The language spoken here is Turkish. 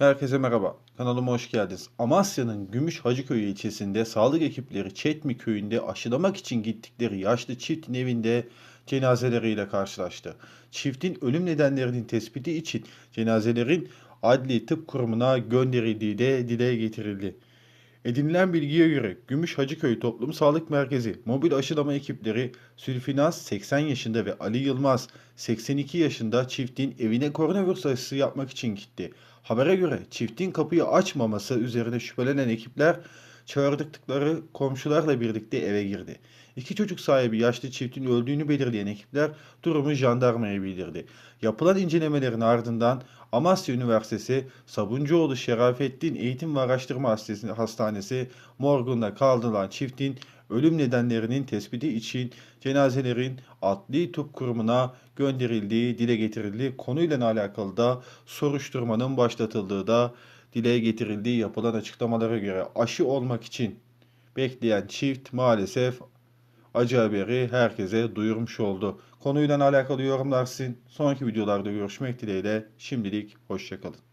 Herkese merhaba. Kanalıma hoş geldiniz. Amasya'nın Gümüş Hacıköy ilçesinde sağlık ekipleri Çetmi köyünde aşılamak için gittikleri yaşlı çiftin evinde cenazeleriyle karşılaştı. Çiftin ölüm nedenlerinin tespiti için cenazelerin Adli Tıp Kurumu'na gönderildiği de dile getirildi. Edinilen bilgiye göre Gümüş Hacıköy Toplum Sağlık Merkezi mobil aşılama ekipleri Sülfinaz 80 yaşında ve Ali Yılmaz 82 yaşında çiftin evine koronavirüs aşısı yapmak için gitti. Habere göre çiftin kapıyı açmaması üzerine şüphelenen ekipler çağırdıkları komşularla birlikte eve girdi. İki çocuk sahibi yaşlı çiftin öldüğünü belirleyen ekipler durumu jandarmaya bildirdi. Yapılan incelemelerin ardından Amasya Üniversitesi Sabuncuoğlu Şerafettin Eğitim ve Araştırma Hastanesi- morgunda kaldırılan çiftin ölüm nedenlerinin tespiti için cenazelerin Adli Tıp Kurumu'na gönderildiği dile getirildi. Konuyla alakalı da soruşturmanın başlatıldığı da dile getirildiği yapılan açıklamalara göre aşı olmak için bekleyen çift maalesef acı haberi herkese duyurmuş oldu. Konuyla alakalı yorumlar sizin. Sonraki videolarda görüşmek dileğiyle. Şimdilik hoşçakalın.